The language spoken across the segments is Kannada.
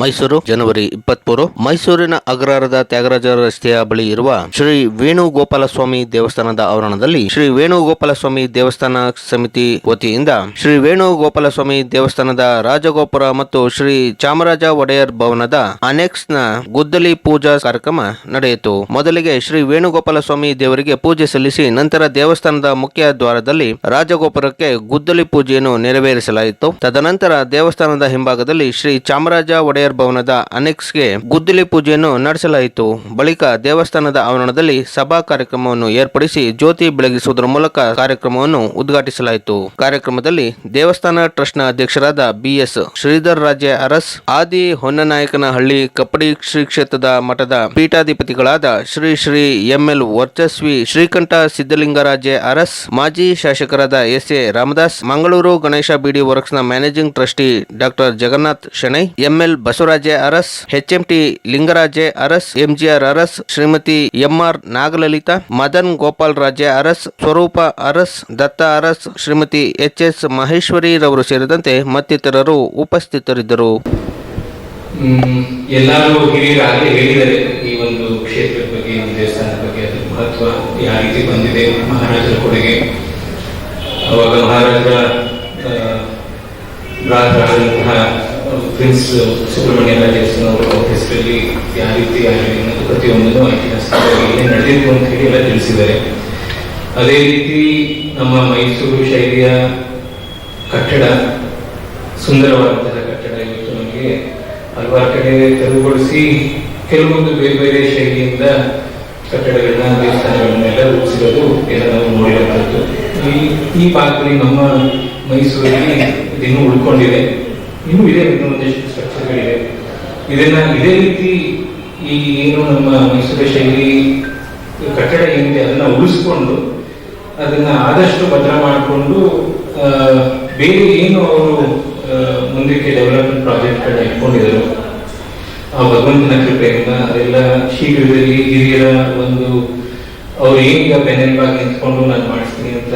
ಮೈಸೂರು, ಜನವರಿ ಇಪ್ಪತ್ಮೂರು. ಮೈಸೂರಿನ ಅಗ್ರಹಾರದ ತ್ಯಾಗರಾಜ ರಸ್ತೆಯ ಬಳಿ ಇರುವ ಶ್ರೀ ವೇಣುಗೋಪಾಲಸ್ವಾಮಿ ದೇವಸ್ಥಾನದ ಆವರಣದಲ್ಲಿ ಶ್ರೀ ವೇಣುಗೋಪಾಲ ಸ್ವಾಮಿ ದೇವಸ್ಥಾನ ಸಮಿತಿ ವತಿಯಿಂದ ಶ್ರೀ ವೇಣುಗೋಪಾಲ ಸ್ವಾಮಿ ದೇವಸ್ಥಾನದ ರಾಜಗೋಪುರ ಮತ್ತು ಶ್ರೀ ಚಾಮರಾಜ ಒಡೆಯರ್ ಭವನದ ಅನೆಕ್ಸ್ನ ಗುದ್ದಲಿ ಪೂಜಾ ಕಾರ್ಯಕ್ರಮ ನಡೆಯಿತು. ಮೊದಲಿಗೆ ಶ್ರೀ ವೇಣುಗೋಪಾಲ ಸ್ವಾಮಿ ದೇವರಿಗೆ ಪೂಜೆ ಸಲ್ಲಿಸಿ ನಂತರ ದೇವಸ್ಥಾನದ ಮುಖ್ಯ ದ್ವಾರದಲ್ಲಿ ರಾಜಗೋಪುರಕ್ಕೆ ಗುದ್ದಲಿ ಪೂಜೆಯನ್ನು ನೆರವೇರಿಸಲಾಯಿತು. ತದನಂತರ ದೇವಸ್ಥಾನದ ಹಿಂಭಾಗದಲ್ಲಿ ಶ್ರೀ ಚಾಮರಾಜ ಒಡೆಯರ್ ಭವನದ ಅನೆಕ್ಸ್ಗೆ ಗುದ್ದಲಿ ಪೂಜೆಯನ್ನು ನಡೆಸಲಾಯಿತು. ಬಳಿಕ ದೇವಸ್ಥಾನದ ಆವರಣದಲ್ಲಿ ಸಭಾ ಕಾರ್ಯಕ್ರಮವನ್ನು ಏರ್ಪಡಿಸಿ ಜ್ಯೋತಿ ಬೆಳಗಿಸುವುದರ ಮೂಲಕ ಕಾರ್ಯಕ್ರಮವನ್ನು ಉದ್ಘಾಟಿಸಲಾಯಿತು. ಕಾರ್ಯಕ್ರಮದಲ್ಲಿ ದೇವಸ್ಥಾನ ಟ್ರಸ್ಟ್ನ ಅಧ್ಯಕ್ಷರಾದ ಬಿಎಸ್ ಶ್ರೀಧರ್ ರಾಜ್ಯ ಅರಸ್, ಆದಿ ಹೊನ್ನನಾಯಕನಹಳ್ಳಿ ಕಪ್ಪಡಿ ಶ್ರೀ ಕ್ಷೇತ್ರದ ಮಠದ ಪೀಠಾಧಿಪತಿಗಳಾದ ಶ್ರೀ ಶ್ರೀ ಎಂಎಲ್ ವರ್ಚಸ್ವಿ, ಶ್ರೀಕಂಠ ಸಿದ್ದಲಿಂಗರಾಜೆ ಅರಸ್, ಮಾಜಿ ಶಾಸಕರಾದ S A Ramdas, Mangaluru Ganesha beedi ವರ್ಕ್ಸ್ನ managing trustee doctor Jagannath Shenoy, ML Basavaraje Aras HMT Lingaraje Aras, MGR Aras, Shrimati MR Nagalalitha, Madan Gopal Raje Aras, Swaroopa Aras, Datta Aras, Shrimati H S Maheshwari ರವರು ಸೇರಿದಂತೆ ಮತ್ತಿತರರು ಉಪಸ್ಥಿತರಿದ್ದರು. ಎಲ್ಲರೂ ಹಿರಿಯರಾಗಲೇ ಹೇಳಿದರೆ ಈ ಒಂದು ಕ್ಷೇತ್ರದ ಬಗ್ಗೆ, ನಮ್ಮ ದೇವಸ್ಥಾನದ ಬಗ್ಗೆ ಅದರ ಮಹತ್ವ ಯಾವ ರೀತಿ ಬಂದಿದೆ ಮಹಾರಾಜರ ಕೊಡುಗೆ. ಅವಾಗ ಮಹಾರಾಜರ ಭ್ರಾತರಾದಂತಹ ಪ್ರಿನ್ಸ್ ಸುಬ್ರಹ್ಮಣ್ಯ ರಾಜೇಶ್ವರ ಅವರ ಹೆಸರಲ್ಲಿ ಯಾವ ರೀತಿ ಆಗಿದೆ ಅನ್ನೋದು ಪ್ರತಿಯೊಂದನ್ನು ಐತಿಹಾಸಿಕವಾಗಿ ನಡೆದಿತ್ತು ಅಂತ ಹೇಳಿ ಎಲ್ಲ ತಿಳಿಸಿದ್ದಾರೆ. ಅದೇ ರೀತಿ ನಮ್ಮ ಮೈಸೂರು ಶೈಲಿಯ ಕಟ್ಟಡ, ಸುಂದರವಾದಂತಹ ಕಟ್ಟಡ ಇವತ್ತು ನಮಗೆ ಹಲವಾರು ಕಡೆ ತೆರವುಗೊಳಿಸಿ ಕೆಲವೊಂದು ಬೇರೆ ಬೇರೆ ಶೈಲಿಯಿಂದ ಕಟ್ಟಡಗಳನ್ನ, ದೇವಸ್ಥಾನಗಳನ್ನೆಲ್ಲ ರೂಪಿಸಿರೋದು ಎಲ್ಲ ನಾವು ನೋಡಿರುವಂಥದ್ದು ಈ ಈ ಭಾಗದಲ್ಲಿ ನಮ್ಮ ಮೈಸೂರಲ್ಲಿ ಇನ್ನೂ ಉಳ್ಕೊಂಡಿದೆ. ಇನ್ನೂ ಇದೆ ಒಂದಿಷ್ಟು ಸ್ಟ್ರಕ್ಚರ್ಗಳಿದೆ ಇದನ್ನ ಇದೇ ರೀತಿ ಈ ಏನು ನಮ್ಮ ಮೈಸೂರು ಶೈಲಿ, ಕಟ್ಟಡ ಏನಿದೆ ಅದನ್ನ ಉಳಿಸ್ಕೊಂಡು, ಅದನ್ನ ಆದಷ್ಟು ಭದ್ರ ಮಾಡಿಕೊಂಡು ಬೇರೆ ಏನು ಅವರು ಮುಂದಕ್ಕೆ ಡೆವಲಪ್ಮೆಂಟ್ ಪ್ರಾಜೆಕ್ಟ್ಗಳನ್ನ ಇಟ್ಕೊಂಡಿದ್ರು ಆ ಭಗವಂತನ ಕೃಪೆಯಿಂದ ಅದೆಲ್ಲ ಶೀಘ್ರದಲ್ಲಿ ಹಿರಿಯರ ಒಂದು, ಅವ್ರು ಏನೀಗ ಬೆನ್ನೆಲುಬಾಗಿ ನಿಂತ್ಕೊಂಡು ನಾನು ಮಾಡಿಸ್ತೀನಿ ಅಂತ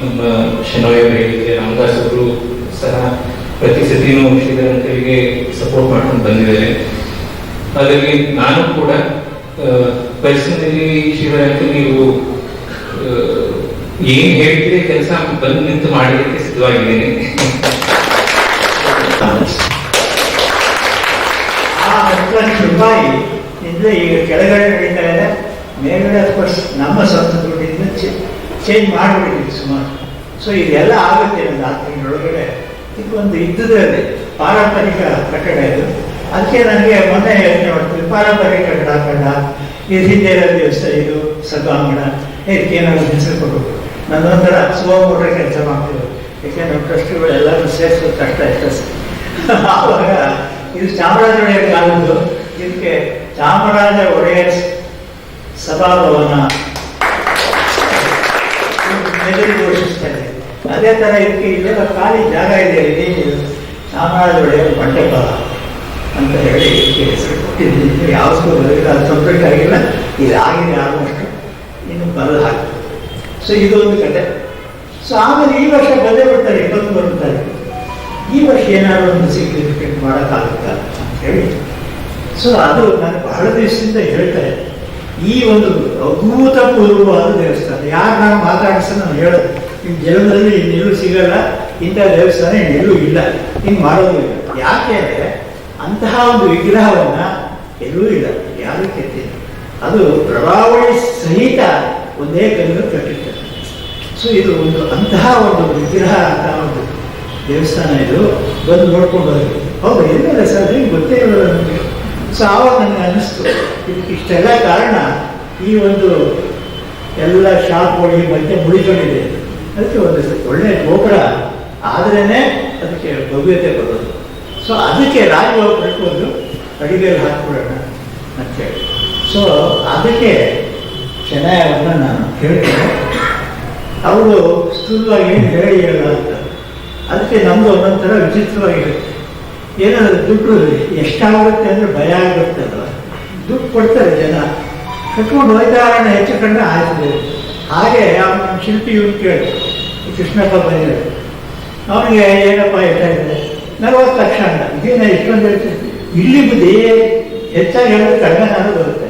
ನಮ್ಮ ಶನೋಯ್ ಅವರು ಹೇಳಿದ್ರೆ ರಾಮದಾಸ್ ಅವರು ಸಹ ಪ್ರತಿ ಸತಿನೂ ಶ್ರೀಧರಂತರಿಗೆ ಸಪೋರ್ಟ್ ಮಾಡ್ಕೊಂಡು ಬಂದಿದ್ದಾರೆ. ಅದರಲ್ಲಿ ನಾನು ಕೂಡ ಪರ್ಸನಲಿ ಶ್ರೀಧರಂಕರ್ ನೀವು ಏನು ಹೇಳ್ತಿದೆ ಕೆಲಸ ಬಂದು ನಿಂತು ಮಾಡಲಿಕ್ಕೆ ಸಿದ್ಧವಾಗಿದ್ದೇನೆ. ರೂಪಾಯಿ ಇಂದ ಈಗ ಕೆಳಗಡೆ ನಡೀತಾ ಇದೆ. ಮೇಲ್ಗಡೆ ಅಫ್ಕೋರ್ಸ್ ನಮ್ಮ ಸ್ವಂತ ದುಡ್ಡಿಂದ ಚೇಂಜ್ ಮಾಡಿಬಿಟ್ಟಿದ್ವಿ ಸುಮಾರು. ಸೊ ಇದೆಲ್ಲ ಆಗುತ್ತೆ ತಿಂಗಳೊಳಗಡೆ ಒಂದು ಇದ್ದದ್ದೇ ಪಾರಂಪರಿಕ ಕಟ್ಟಡ ಇದು. ಅದಕ್ಕೆ ನನಗೆ ಮೊನ್ನೆ ಯೋಚನೆ ಮಾಡ್ತೀವಿ ಪಾರಂಪರಿಕ ಕಟ್ಟಡ ಕಂಡ ಈ ಹಿಂದೆ ಇರೋ ದೇವಸ್ಥಾನ ಇದು, ಸಭಾಂಗಣ. ಇದಕ್ಕೆ ಏನಾದ್ರು ಹೆಸರು ಕೊಡಬೇಕು ನನ್ನೊಂಥರ ಸುವಮೂಟ ಕೆಲಸ ಮಾಡ್ತೀವಿ ಯಾಕೆ ನಮ್ಮ ಟ್ರಸ್ಟ್ಗಳು ಎಲ್ಲರೂ ಸೇರಿಸೋದು ಕಷ್ಟ ಇಷ್ಟ ಆವಾಗ ಇದು ಚಾಮರಾಜ ಒಡೆಯರ್ ಕಾಲದ್ದು. ಇದಕ್ಕೆ ಚಾಮರಾಜ ಒಡೆಯರ್ ಸಭಾಭವನ. ಘೋಷಿಸ್ತಾರೆ. ಅದೇ ತರ ಇದಕ್ಕೆ ಇಲ್ಲೆಲ್ಲ ಖಾಲಿ ಜಾಗ ಇದೆ, ಇಲ್ಲಿ ಚಾಮರಾಜ ಒಡೆಯರ್ ಮಂಟಪ ಅಂತ ಹೇಳಿ ಕೊಟ್ಟಿದ್ದೀನಿ. ಯಾವತ್ತೂ ಬರೋದಿಲ್ಲ ಅದು ಕಂಪ್ಲೀಟ್ ಆಗಿಲ್ಲ. ಇದು ಆಗಿದೆ ಆಲ್ಮೋಸ್ಟ್. ಇನ್ನು ಬರಲು ಹಾಕ್ತದೆ ಸೊ ಇದೊಂದು ಕತೆ. ಸೊ ಆಮೇಲೆ ಈ ವರ್ಷ ಬಂದೇ ಬಿಡ್ತಾರೆ ಇಪ್ಪತ್ತ್ಮೂರು ತಾರೀಕು. ಈ ವರ್ಷ ಏನಾದರೂ ಒಂದು ಸಿಗ್ನಿಫಿಕೆಂಟ್ ಮಾಡೋಕ್ಕಾಗುತ್ತಾ ಅಂತ ಹೇಳಿ. ಸೊ ಅದು ನಾನು ಬಹಳ ದಿವಸದಿಂದ ಹೇಳ್ತಾರೆ ಈ ಒಂದು ಅಭೂತಪೂರ್ವವಾದ ದೇವಸ್ಥಾನ. ಯಾರು ನಾನು ಮಾತಾಡಿಸ ನಾನು ಹೇಳೋದು ನಿಮ್ಮ ಜೀವನದಲ್ಲಿ ಇನ್ನೆಲ್ಲೂ ಸಿಗಲ್ಲ, ಇಂಥ ದೇವಸ್ಥಾನ ಇನ್ನೆಲ್ಲೂ ಇಲ್ಲ. ಹಿಂಗೆ ಮಾಡೋದು ಇಲ್ಲ. ಯಾಕೆ ಅಂದರೆ ಅಂತಹ ಒಂದು ವಿಗ್ರಹವನ್ನು ಎಲ್ಲೂ ಇಲ್ಲ. ಯಾರು ಕೆತ್ತಿಲ್ಲ. ಅದು ಪ್ರಭಾವಳಿ ಸಹಿತ ಒಂದೇ ಕಲ್ಲು ಕಟ್ಟಿರ್ತಾರೆ ಸೊ ಇದು ಒಂದು ಅಂತಹ ಒಂದು ವಿಗ್ರಹ ಅಂತ ಒಂದು ದೇವಸ್ಥಾನ ಇದು. ಬಂದು ನೋಡ್ಕೊಂಡು ಹೋಗಿ ಹೌದು ಎಲ್ಲ ಸರ್ ಗೊತ್ತೇ ಇಲ್ಲ ನನಗೆ ಸೊ ಆವಾಗ ನನಗೆ ಅನ್ನಿಸ್ತು, ಇದಕ್ಕೆ ಇಷ್ಟೆಲ್ಲ ಕಾರಣ ಈ ಒಂದು ಎಲ್ಲ ಶಾಪ್ ಹೋಗಿ ಮಧ್ಯೆ ಮುಳಿಕೊಂಡಿದೆ ಅದಕ್ಕೆ ಒಂದು ಒಳ್ಳೆ ಗೋಪುರ. ಆದ್ರೇನೆ ಅದಕ್ಕೆ ಭವ್ಯತೆ ಬರೋದು ಸೊ ಅದಕ್ಕೆ ರಾಜಭೋಗ ಒಂದು ಅಡಿಗೆಯಲ್ಲಿ ಹಾಕ್ಬಿಡೋಣ ಅಂತೇಳಿ ಸೊ ಅದಕ್ಕೆ ಶನಾಯವನ್ನು ನಾನು ಕೇಳ್ತೇನೆ. ಅವರು ಸ್ಥೂಲವಾಗಿ ಏನು ಹೇಳಿ ಹೇಳಲ್ಲ ಅಂತ. ಅದಕ್ಕೆ ನಮ್ದು ಒಂದೊಂಥರ ವಿಚಿತ್ರವಾಗಿರುತ್ತೆ. ಏನಾದರೂ ದುಡ್ಡು ಎಷ್ಟಾಗುತ್ತೆ ಅಂದರೆ ಭಯ ಆಗುತ್ತೆ ಅಲ್ವಾ? ದುಡ್ಡು ಕೊಡ್ತಾರೆ ಜನ. ಕಟ್ಕೊಂಡು ಹೋಯ್ತಾರಣ ಹೆಚ್ಚು ಕಂಡ್ರೆ ಆಯ್ತದೆ ಹಾಗೆ ಶಿಲ್ಪಿ ಇವ್ರು ಕೇಳಿ ಕೃಷ್ಣಪ್ಪ ಬಂದಿದೆ ಅವನಿಗೆ ಏನಪ್ಪ ಹೇಳ್ತಾ ಇದ್ದಾರೆ? ನಲವತ್ತು ಲಕ್ಷ ಅಂತ. ಇದೇನ ಇಷ್ಟೊಂದು ಹೇಳ್ತೀನಿ ಇಲ್ಲಿ ಬುದ್ಧಿ ಹೆಚ್ಚಾಗಿ ಹೇಳಿದ್ರೆ ಕಡಿಮೆ ನಾನು ಬರುತ್ತೆ.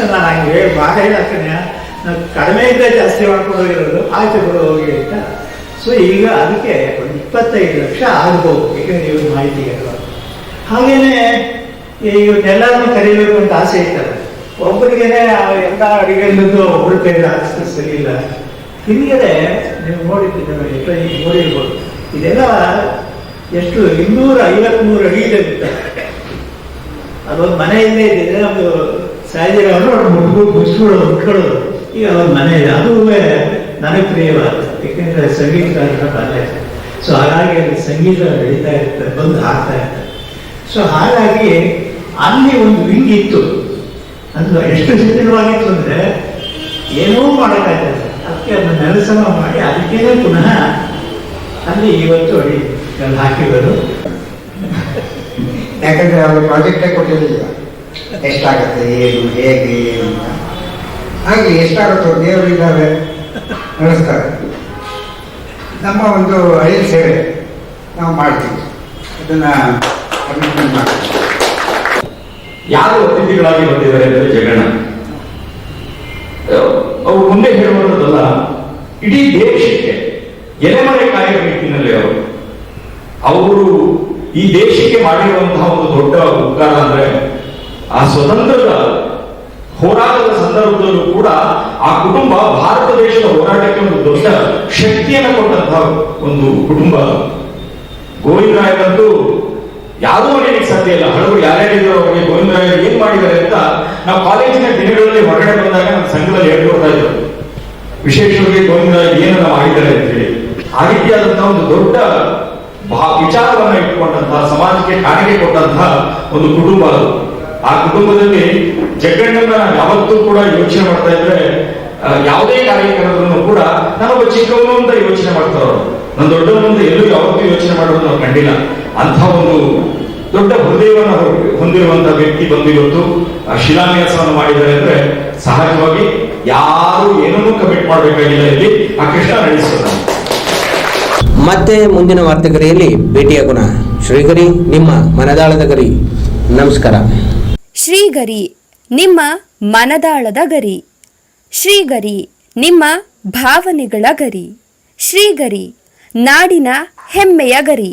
ನಾನು ಹಂಗೆ ಹೇಳಿ, ಭಾಗ ಹೇಳಕ್ಕನೆ ನಾವು ಕಡಿಮೆ ಇದ್ದರೆ ಜಾಸ್ತಿ ಮಾಡ್ಕೊಂಡು ಹೋಗಿರೋದು, ಆಯ್ತು ಬಿಡು, ಹೋಗಿ ಅಂತ. ಸೊ ಈಗ ಅದಕ್ಕೆ ಒಂದು ಇಪ್ಪತ್ತೈದು ಲಕ್ಷ ಆಗ್ಬೋದು. ಯಾಕಂದ್ರೆ ಇವ್ರ ಮಾಹಿತಿ ಅಲ್ವಾ ಹಾಗೇನೆ ಇವನ್ನೆಲ್ಲರನ್ನು ಕರೀಬೇಕು ಅಂತ ಆಸೆ ಇರ್ತದೆ ಒಬ್ಬರಿಗೇನೆ ಎಲ್ಲ ಅಡಿಗೆಲ್ಲದ್ದು ಒಬ್ಬರು ಕೈ ಹಾಕಿಸ್ತಾ ಸರಿ ಇಲ್ಲ. ಹಿಂದ್ಗಡೆ ನೀವು ನೋಡಿದ್ದೀನಿ ನೋಡಿರ್ಬೋದು ಇದೆಲ್ಲ ಎಷ್ಟು ಇನ್ನೂರ ಐವತ್ಮೂರು ಅಡಿ ಇದೆ ಅಂತ. ಅದೊಂದು ಮನೆ ಇಲ್ಲೇ ಇದೆ ನಮ್ದು ಸಾಯಿಜಿರವರು ಮುಟ್ಕೊಂಡು ಮುಚ್ಕೊಳ್ಳೋದು ಮುಟ್ಕೊಳ್ಳೋದು. ಈಗ ಒಂದು ಮನೆ ಇದೆ. ಅದು ನನಗೆ ಪ್ರಿಯವಾದ ಯಾಕೆಂದ್ರೆ ಸಂಗೀತಗಾರರ ಬಾಲ್ಯ. ಸೊ ಹಾಗಾಗಿ ಅಲ್ಲಿ ಸಂಗೀತ ನಡೀತಾ ಇರ್ತದೆ ಬಂದು ಹಾಕ್ತಾ ಇರ್ತದೆ ಸೊ ಹಾಗಾಗಿ ಅಲ್ಲಿ ಒಂದು ವಿಂಗ್ ಇತ್ತು. ಅದು ಎಷ್ಟು ಶಿಥಿಲವಾಗಿತ್ತು ಅಂದ್ರೆ ಏನೂ ಮಾಡೋಕ್ಕಾಗ್ತದೆ ಅದಕ್ಕೆ ಅದನ್ನ ನೆಲಸಮ ಮಾಡಿ ಅದಕ್ಕೇನೆ ಪುನಃ ಅಲ್ಲಿ ಇವತ್ತು ಅಡಿ ಹಾಕಿರೋದು. ಯಾಕಂದ್ರೆ ಅವರು ಪ್ರಾಜೆಕ್ಟೇ ಕೊಟ್ಟಿರಲಿಲ್ಲ. ಎಷ್ಟಾಗತ್ತೆ, ಏನು, ಹೇಗೆ, ಏನು ಅಂತ. ಹಾಗೆ ಎಷ್ಟಾಗುತ್ತೋ ದೇವರಿದ್ದಾರೆ ನಡೆಸ್ತಾರೆ. ನಮ್ಮ ಒಂದು ಐದು ಸೇವೆ. ನಾವು ಮಾಡ್ತೀವಿ. ಅದನ್ನು ಕಮಿಟ್ಮೆಂಟ್ ಮಾಡ್ತೀವಿ. ಯಾರು ಅತಿಥಿಗಳಾಗಿ ಬಂದಿದ್ದಾರೆ ಅಂದರೆ ಜಗಣ್ಣ. ಅವರು ಮುಂದೆ ಹೇಳುವಂಥದ್ದಲ್ಲ, ಇಡೀ ದೇಶಕ್ಕೆ ಎಲೆಮರೆ ಕಾಯುವ ನಿಟ್ಟಿನಲ್ಲಿ ಅವರು. ಅವರು ಈ ದೇಶಕ್ಕೆ ಮಾಡಿರುವಂತಹ ಒಂದು ದೊಡ್ಡ ಉಪಕಾರ ಅಂದ್ರೆ, ಆ ಸ್ವತಂತ್ರದ ಹೋರಾಟದ ಸಂದರ್ಭದಲ್ಲೂ ಕೂಡ ಆ ಕುಟುಂಬ ಭಾರತ ದೇಶದ ಹೋರಾಟಕ್ಕೆ ಒಂದು ದೊಡ್ಡ ಶಕ್ತಿಯನ್ನು ಕೊಟ್ಟಂತಹ ಒಂದು ಕುಟುಂಬ. ಗೋವಿಂದರಾಯರಂತೂ ಯಾವುದೂ ಮನೆಯಕ್ಕೆ ಸಾಧ್ಯ ಇಲ್ಲ. ಹಳಬರು ಯಾರ್ಯಾರಿದ್ರು ಮಾಡಿದ್ದಾರೆ ಅಂತ ನಾವು ಕಾಲೇಜಿನ ದಿನಗಳಲ್ಲಿ ಹೊರಗಡೆ ಬಂದಾಗ ನಮ್ಮ ಸಂಘದಲ್ಲಿ ಹೇಳ್ಕೊಡ್ತಾ ಇದ್ರು. ವಿಶೇಷವಾಗಿ ಗೋವಿಂದರಾಯರು ಏನನ್ನ ಮಾಡಿದ್ದಾರೆ ಅಂತ ಹೇಳಿ. ಆ ರೀತಿಯಾದಂತಹ ಒಂದು ದೊಡ್ಡ ವಿಚಾರವನ್ನ ಇಟ್ಕೊಂಡಂತಹ ಸಮಾಜಕ್ಕೆ ಕಾಣಿಕೆ ಕೊಟ್ಟಂತಹ ಒಂದು ಕುಟುಂಬ ಅದು. ಆ ಕುಟುಂಬದಲ್ಲಿ ಜಗ್ಗಣ್ಣನ ನಾವು ಯಾವತ್ತೂ ಕೂಡ ಯೋಚನೆ ಮಾಡ್ತಾ ಇದ್ರೆ ಯಾವುದೇ ಕಾರ್ಯಕ್ರಮವನ್ನು ಕೂಡ ನಾನೊಬ್ಬ ಚಿಕ್ಕವನು ಅಂತ ಯೋಚನೆ ಮಾಡ್ತಾರ ನನ್ನ ದೊಡ್ಡವನು ಎಲ್ಲೂ ಯಾವತ್ತೂ ಯೋಚನೆ ಮಾಡೋದು ನಾವು ಕಂಡಿಲ್ಲ. ಅಂತ ಒಂದು ದೊಡ್ಡ ಹೃದಯವನ್ನು ಹೊಂದಿರುವಂತಹ ವ್ಯಕ್ತಿ ಬಂದು ಇವತ್ತು ಆ ಶಿಲಾನ್ಯಾಸವನ್ನು ಮಾಡಿದ್ದಾರೆ ಅಂದ್ರೆ ಸಹಜವಾಗಿ ಯಾರು ಏನನ್ನೂ ಕಮಿಟ್ ಮಾಡಬೇಕಾಗಿಲ್ಲ ಇಲ್ಲಿ. ಆ ಕೃಷ್ಣ ನಡೆಸುತ್ತಾರೆ. ಮತ್ತೆ ಮುಂದಿನ ವಾರ್ತೆಗರಿಯಲ್ಲಿ ಭೇಟಿಯಾಗೋಣ ಶ್ರೀಗರಿ ನಿಮ್ಮ ಮನದಾಳದ ಗರಿ. ನಮಸ್ಕಾರ. ಶ್ರೀಗರಿ ನಿಮ್ಮ ಮನದಾಳದ ಗರಿ. ಶ್ರೀಗರಿ ನಿಮ್ಮ ಭಾವನೆಗಳ ಗರಿ. ಶ್ರೀಗರಿ ನಾಡಿನ ಹೆಮ್ಮೆಯ ಗರಿ.